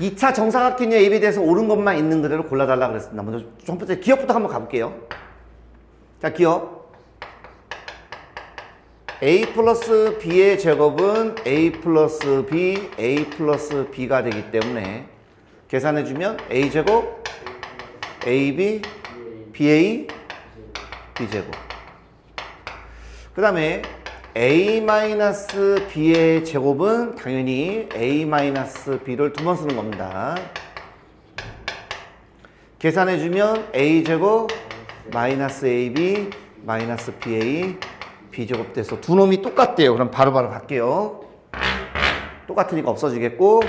2차 정사각형의 AB에 대해서 옳은 것만 있는 그대로 골라달라 그랬습니다. 먼저 첫 번째 기억부터 한번 가볼게요. 자, 기억. A 플러스 B의 제곱은 A 플러스 B, A 플러스 B가 되기 때문에 계산해주면 A 제곱, AB, BA, B제곱. 그 다음에 A 마이너스 B의 제곱은 당연히 A 마이너스 B를 두 번 쓰는 겁니다. 계산해주면 A 제곱 마이너스 AB 마이너스 BA B제곱 돼서 두 놈이 똑같대요. 그럼 바로 바로 갈게요. 똑같으니까 없어지겠고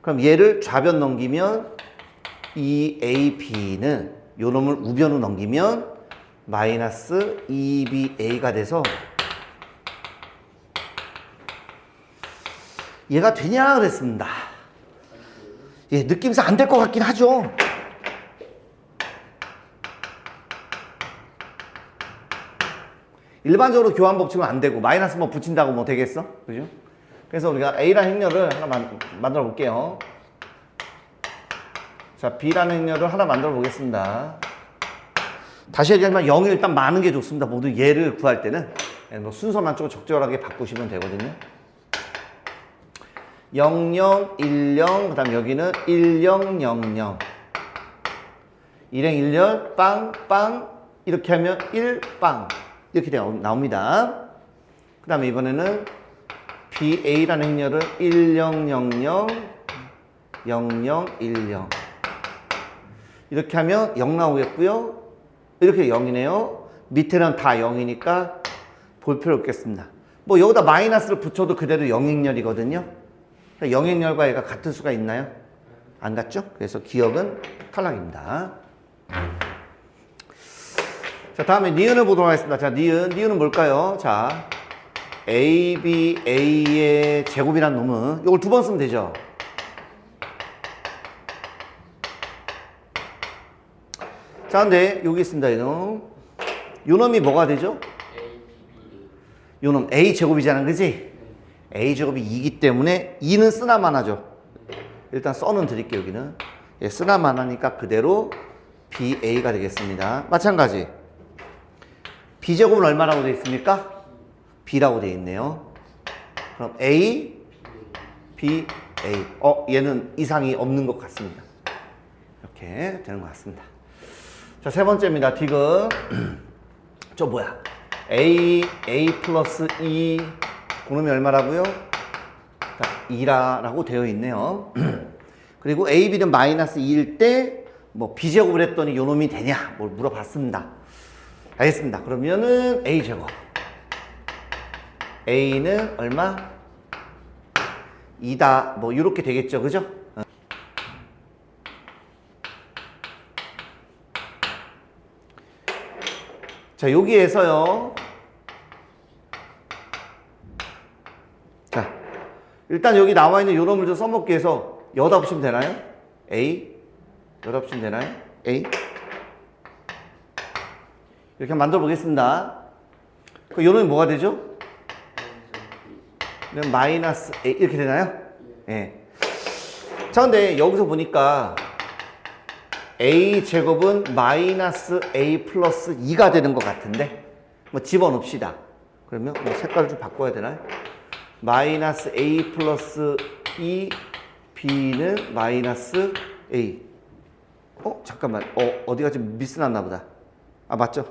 그럼 얘를 좌변 넘기면 이 AB는 요 놈을 우변으로 넘기면 마이너스 2BA가 돼서 얘가 되냐 그랬습니다. 예, 느낌상 안 될 것 같긴 하죠. 일반적으로 교환 법칙은 안 되고 마이너스 뭐 붙인다고 뭐 되겠어? 그죠? 그래서 우리가 A라는 행렬을 하나 만, 만들어 볼게요. 자, B라는 행렬을 하나 만들어 보겠습니다. 다시 얘기하면 0이 일단 많은 게 좋습니다. 모두 얘를 구할 때는 예, 뭐 순서만 좀 적절하게 바꾸시면 되거든요. 00, 10, 그 다음 여기는 1000. 일행 일렬, 빵, 빵, 이렇게 하면 1, 빵. 이렇게 되어- 나옵니다. 그 다음에 이번에는 BA라는 행렬을 1000, 0010. 이렇게 하면 0 나오겠고요. 이렇게 0이네요. 밑에는 다 0이니까 볼 필요 없겠습니다. 뭐 여기다 마이너스를 붙여도 그대로 영행렬이거든요. 영행렬과 얘가 같을 수가 있나요? 안 같죠? 그래서 기억은 탈락입니다. 자, 다음에 니은을 보도록 하겠습니다. 자, 니은. 니은은 뭘까요? 자, A, B, A의 제곱이란 놈은 이걸 두 번 쓰면 되죠. 자, 근데 여기 있습니다. 이놈. 요 놈이 뭐가 되죠? 요놈 A 제곱이잖아. 그지? A 제곱이 2기 때문에 2는 쓰나만 하죠. 일단 써는 드릴게요. 여기는. 예, 쓰나만 하니까 그대로 BA가 되겠습니다. 마찬가지. B제곱은 얼마라고 되어 있습니까? B라고 되어 있네요. 그럼 A, B, A. 어, 얘는 이상이 없는 것 같습니다. 이렇게 되는 것 같습니다. 자, 세 번째입니다. 디귿. 저 뭐야? A, A 플러스 2. 그놈이 얼마라고요? 자, 2라고 되어 있네요. 그리고 A, B는 마이너스 2일 때, 뭐, B제곱을 했더니 요 놈이 되냐? 뭘 물어봤습니다. 알겠습니다. 그러면은 A제곱. A는 얼마? 2다. 뭐, 이렇게 되겠죠. 그죠? 어. 자, 여기에서요. 일단 여기 나와 있는 요런 물 좀 써먹기 위해서 여다 붙이면 되나요? A. 여다 붙이면 되나요? A. 이렇게 만들어 보겠습니다. 그 요놈이 뭐가 되죠? 마이너스 A 이렇게 되나요? 예. 자, 근데 여기서 보니까 A 제곱은 마이너스 A 플러스 2가 되는 것 같은데 뭐 집어넣읍시다. 그러면 뭐 색깔을 좀 바꿔야 되나요? 마이너스 A 플러스 2 B는 마이너스 A 어? 잠깐만 어, 어디가 좀 미스 났나 보다 아 맞죠?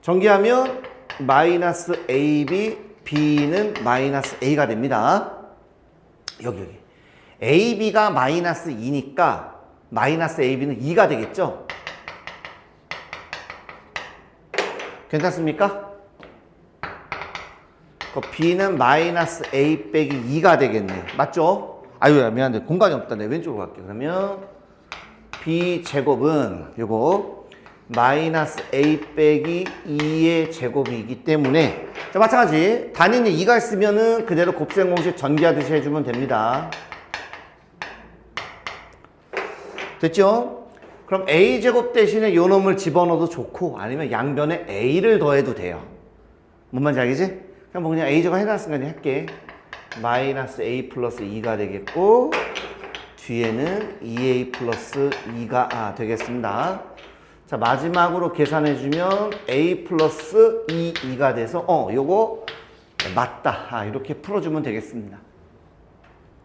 전개하면 마이너스 AB B는 마이너스 A가 됩니다 여기 여기 AB가 마이너스 2니까 마이너스 AB는 2가 되겠죠? 괜찮습니까? 그 B는 마이너스 A 빼기 2가 되겠네. 맞죠? 아유, 미안한데 공간이 없다. 내 왼쪽으로 갈게. 그러면 B 제곱은 요거 마이너스 A 빼기 2의 제곱이기 때문에 자, 마찬가지 단위는 2가 있으면은 그대로 곱셈 공식 전개하듯이 해주면 됩니다. 됐죠? 그럼 a제곱 대신에 요 놈을 집어넣어도 좋고 아니면 양변에 a를 더해도 돼요. 뭔 말인지 알겠지? 그냥 뭐 그냥 a제곱 해놨으니까 할게. 마이너스 a 플러스 2가 되겠고 뒤에는 2a 플러스 2가 아, 되겠습니다. 자 마지막으로 계산해주면 a 플러스 2, 2가 돼서 어 요거 맞다 아, 이렇게 풀어주면 되겠습니다.